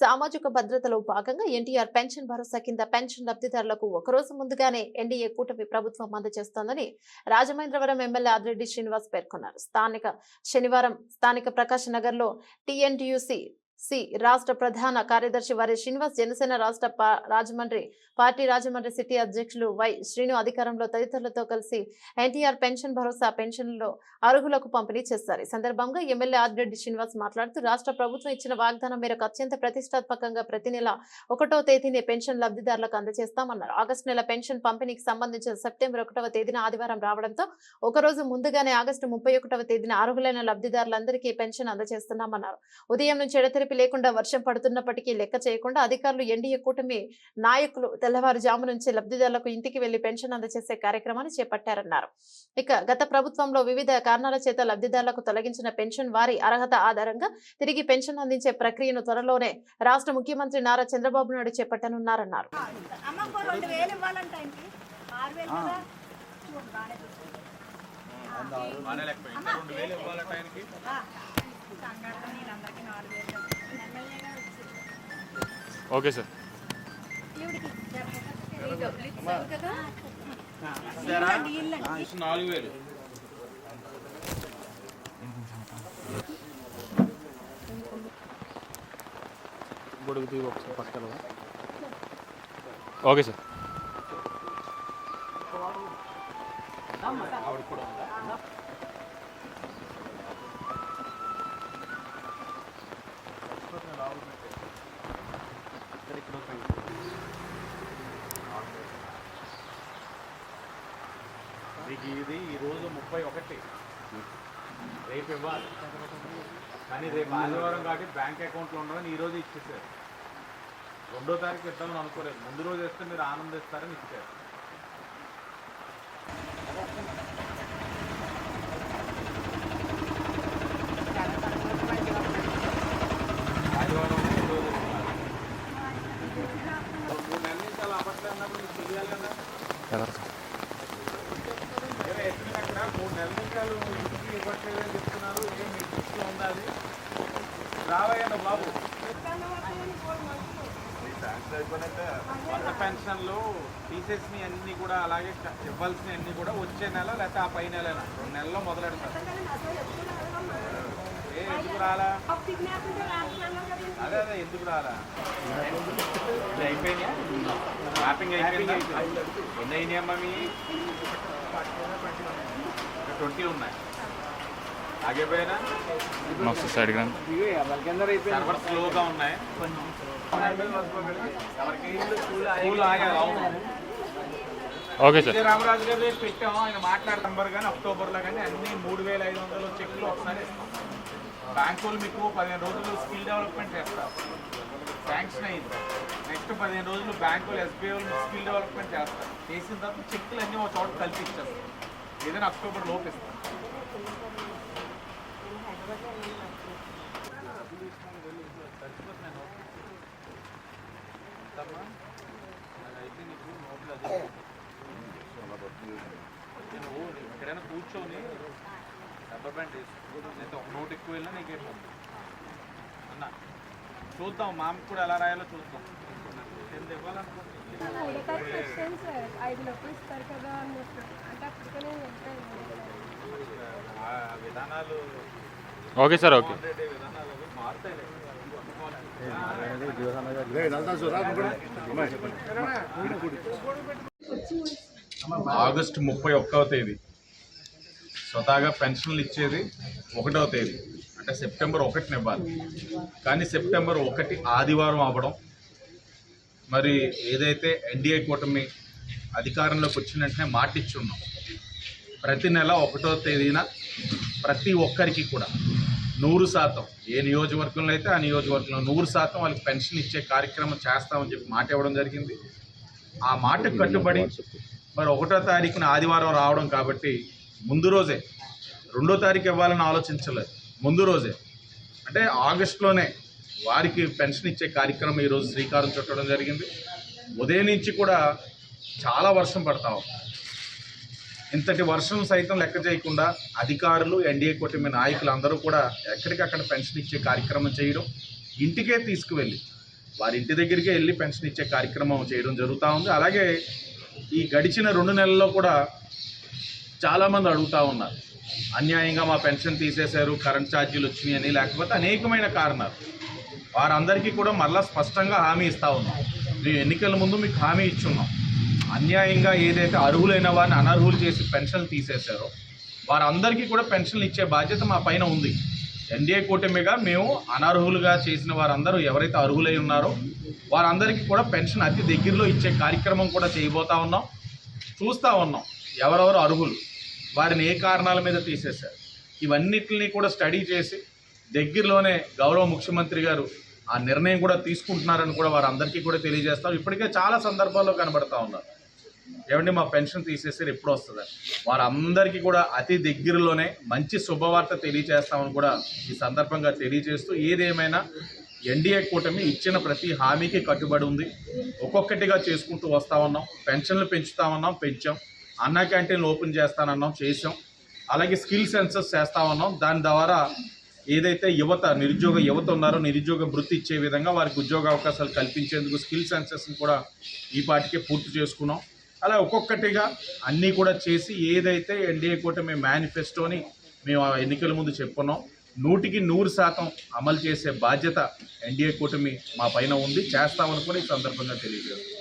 సామాజిక భద్రతలో భాగంగా ఎన్టీఆర్ పెన్షన్ భరోసా కింద పెన్షన్ లబ్ధిదారులకు ఒకరోజు ముందుగానే ఎన్డీఏ కూటమి ప్రభుత్వం అందజేస్తోందని రాజమహేంద్రవరం ఎమ్మెల్యే ఆదిరెడ్డి శ్రీనివాస్ పేర్కొన్నారు. స్థానిక శనివారం స్థానిక ప్రకాష్ నగర్లో టీఎన్టీయూసీ సి రాష్ట్ర ప్రధాన కార్యదర్శి వారి శ్రీనివాస్ జనసేన రాష్ట్ర రాజమండ్రి పార్టీ రాజమండ్రి సిటీ అధ్యక్షులు వై శ్రీను అధికారంలో తదితరులతో కలిసి ఎన్టీఆర్ పెన్షన్ భరోసా పెన్షన్లో అర్హులకు పంపిణీ చేస్తారు ఈ సందర్భంగా ఎమ్మెల్యే ఆదిరెడ్డి శ్రీనివాస్ మాట్లాడుతూ రాష్ట్ర ప్రభుత్వం ఇచ్చిన వాగ్దానం మేరకు అత్యంత ప్రతిష్టాత్మకంగా ప్రతి నెల ఒకటో తేదీనే పెన్షన్ లబ్ధిదారులకు అందజేస్తామన్నారు. ఆగస్టు నెల పెన్షన్ పంపిణీకి సంబంధించిన సెప్టెంబర్ ఒకటవ తేదీన ఆదివారం రావడంతో ఒక రోజు ముందుగానే ఆగస్టు ముప్పై ఒకటవ తేదీన అర్హులైన లబ్ధిదారులందరికీ పెన్షన్ అందజేస్తున్నామన్నారు. ఉదయం నుంచి ఎడతెరిపి లేకుండా వర్షం పడుతున్నప్పటికీ లెక్క చేయకుండా అధికారులు ఎన్డీఏ కూటమి నాయకులు తెల్లవారుజాము నుంచి లబ్ధిదారులకు ఇంటికి వెళ్ళి పెన్షన్ అందజేసే కార్యక్రమాన్ని చేపట్టారన్నారు. ఇక గత ప్రభుత్వంలో వివిధ కారణాల చేత లబ్ధిదారులకు తొలగించిన పెన్షన్ వారి అర్హత ఆధారంగా తిరిగి పెన్షన్ అందించే ప్రక్రియను త్వరలోనే రాష్ట్ర ముఖ్యమంత్రి నారా చంద్రబాబు నాయుడు చేపట్టనున్నారన్నారు. అమ్మకు రెండు వేలు ఓకే సార్. నాలుగు వేలు ఒకసారి పక్కన ఓకే సార్. మీకు ఇది ఈరోజు ముప్పై ఒకటి. రేపు ఇవ్వాలి. కానీ రేపు ఆదివారం కాబట్టి బ్యాంక్ అకౌంట్లో ఉండదని ఈరోజు ఇచ్చేసారు. రెండో తారీఖు ఇద్దామని అనుకోలేదు. ముందు రోజు వేస్తే మీరు ఆనందిస్తారని ఇచ్చారు ఆదివారం ఈ రోజు ఇవ్వాలి. మూడు నెలల నుంచి అలా అవ్వట్లేదు అన్నప్పుడు మీకు తెలియాలి కదా వేరే ఎక్కడ అక్కడ మూడు నెలల నుంచి వాళ్ళు ఇంటికి ఇవ్వట్లేదని చెప్తున్నారు ఏం మీ దృష్టిలో ఉందా అది రావయ్యండి బాబు. కొత్త పెన్షన్లు తీసేసినవి అన్ని కూడా అలాగే ఇవ్వాల్సినవి అన్ని కూడా వచ్చే నెల లేకపోతే ఆ పై నెల రెండు నెలల్లో మొదలెడతారు. ఏ ఎందుకు రాలా? అదే అదే ఎందుకు రాలా? ఇది అయిపోయినాయా మ్యాపింగ్ అయిపోయిందా? ఎన్ని అయినాయమ్మా మీ? ట్వంటీ ఉన్నాయి. ఒకసారి సైడ్ కానీ స్లోగా ఉన్నాయి. ఓకే సార్ రామరాజు గారు పెట్టాము. ఆయన మాట్లాడుతున్నారు కానీ అక్టోబర్లో కానీ అన్ని మూడు వేల ఐదు వందల చెక్లు ఒకసారి ఇస్తాం. బ్యాంకులు మీకు పదిహేను రోజులు స్కిల్ డెవలప్మెంట్ చేస్తారు. శాంక్షన్ అయింది నెక్స్ట్ పదిహేను రోజులు బ్యాంకులు ఎస్బీఐ వాళ్ళు స్కిల్ డెవలప్మెంట్ చేస్తారు. చేసిన తర్వాత చెక్లు అన్నీ ఒక చోట కలిపి ఇచ్చేస్తారు ఏదైనా అక్టోబర్ లోపు ఇస్తాం. అయితే నీకు ఎక్కడైనా కూర్చొని రబ్బర్ బ్యాండ్ వేసుకుంటాను అయితే ఒక నోట్ ఎక్కువ వెళ్ళినా నీకేం ఉంది అన్న చూద్దాం మామకు కూడా ఎలా రాయాలో చూద్దాం ఎంత ఐదు ఇస్తారు కదా అన్నట్టు అంటే ఆ విధానాలు ఓకే సార్ ఓకే. ఆగస్టు ముప్పై ఒక్కవ తేదీ. స్వతహాగా పెన్షన్లు ఇచ్చేది ఒకటవ తేదీ. అంటే సెప్టెంబర్ ఒకటిని ఇవ్వాలి. కానీ సెప్టెంబర్ ఒకటి ఆదివారం అవ్వడం మరి ఏదైతే ఎన్డీఏ కూటమి అధికారంలోకి వచ్చిన వెంటనే మాటిచ్చున్నాం. ప్రతి నెల ఒకటో తేదీన ప్రతి ఒక్కరికి కూడా నూరు శాతం. ఏ నియోజకవర్గంలో అయితే ఆ నియోజకవర్గంలో నూరు శాతం వాళ్ళకి పెన్షన్ ఇచ్చే కార్యక్రమం చేస్తామని చెప్పి మాట ఇవ్వడం జరిగింది. ఆ మాటకు కట్టుబడి మరి ఒకటో తారీఖున ఆదివారం రావడం కాబట్టి ముందు రోజే రెండో తారీఖు ఇవ్వాలని ఆలోచించలేదు. ముందు రోజే. అంటే ఆగస్టులోనే వారికి పెన్షన్ ఇచ్చే కార్యక్రమం ఈరోజు శ్రీకారం చుట్టడం జరిగింది. ఉదయం నుంచి కూడా చాలా వర్షం పడతా ఇంతటి వర్షం సైతం లెక్క చేయకుండా అధికారులు ఎన్డీఏ కూటమి నాయకులు అందరూ కూడా ఎక్కడికక్కడ పెన్షన్ ఇచ్చే కార్యక్రమం చేయడం ఇంటికే తీసుకువెళ్ళి వారి ఇంటి దగ్గరికే వెళ్ళి పెన్షన్ ఇచ్చే కార్యక్రమం చేయడం జరుగుతూ ఉంది. అలాగే ఈ గడిచిన రెండు నెలల్లో కూడా చాలామంది అడుగుతూ ఉన్నారు అన్యాయంగా మా పెన్షన్ తీసేశారు కరెంట్ ఛార్జీలు వచ్చినాయని లేకపోతే అనేకమైన కారణాలు. వారందరికీ కూడా మళ్ళా స్పష్టంగా హామీ ఇస్తూ ఉన్నాం. మేము ఎన్నికల ముందు మీకు హామీ ఇచ్చున్నాం. అన్యాయంగా ఏదైతే అర్హులైన వారిని అనర్హులు చేసి పెన్షన్లు తీసేశారో వారందరికీ కూడా పెన్షన్లు ఇచ్చే బాధ్యత మా పైన ఉంది. ఎన్డీఏ కూటమిగా మేము అనర్హులుగా చేసిన వారందరూ ఎవరైతే అర్హులై ఉన్నారో వారందరికీ కూడా పెన్షన్ అతి దగ్గరలో ఇచ్చే కార్యక్రమం కూడా చేయబోతా ఉన్నాం. చూస్తూ ఉన్నాం ఎవరెవరు అర్హులు వారిని ఏ కారణాల మీద తీసేశారు. ఇవన్నిటిని కూడా స్టడీ చేసి దగ్గరలోనే గౌరవ ముఖ్యమంత్రి గారు ఆ నిర్ణయం కూడా తీసుకుంటున్నారని కూడా వారందరికీ కూడా తెలియజేస్తాం. ఇప్పటికే చాలా సందర్భాల్లో కనబడతా ఉన్నారు ఏమండి మా పెన్షన్ తీసేస్తే ఎప్పుడు వస్తుందని వారందరికీ కూడా అతి దగ్గరలోనే మంచి శుభవార్త తెలియజేస్తామని కూడా ఈ సందర్భంగా తెలియజేస్తూ ఏదేమైనా ఎన్డీఏ కూటమి ఇచ్చిన ప్రతి హామీకి కట్టుబడి ఉంది. ఒక్కొక్కటిగా చేసుకుంటూ వస్తా ఉన్నాం. పెన్షన్లు పెంచుతామన్నాం పెంచాం. అన్న క్యాంటీన్లు ఓపెన్ చేస్తానన్నాం చేసాం అలాగే స్కిల్ సెన్సస్ చేస్తామన్నాం దాని ద్వారా ఏదైతే యువత నిరుద్యోగ యువత ఉన్నారో నిరుద్యోగ వృత్తి ఇచ్చే విధంగా వారికి ఉద్యోగ అవకాశాలు కల్పించేందుకు స్కిల్ సెన్సెస్ని కూడా ఈ పాటికే పూర్తి చేసుకున్నాం. అలా ఒక్కొక్కటిగా అన్నీ కూడా చేసి ఏదైతే ఎన్డీఏ కూటమి మేనిఫెస్టోని మేము ఆ ఎన్నికల ముందు చెప్పున్నాం నూటికి నూరు శాతం అమలు చేసే బాధ్యత ఎన్డీఏ కూటమి మా పైన ఉంది. చేస్తామని కూడా ఈ సందర్భంగా తెలియజేస్తాం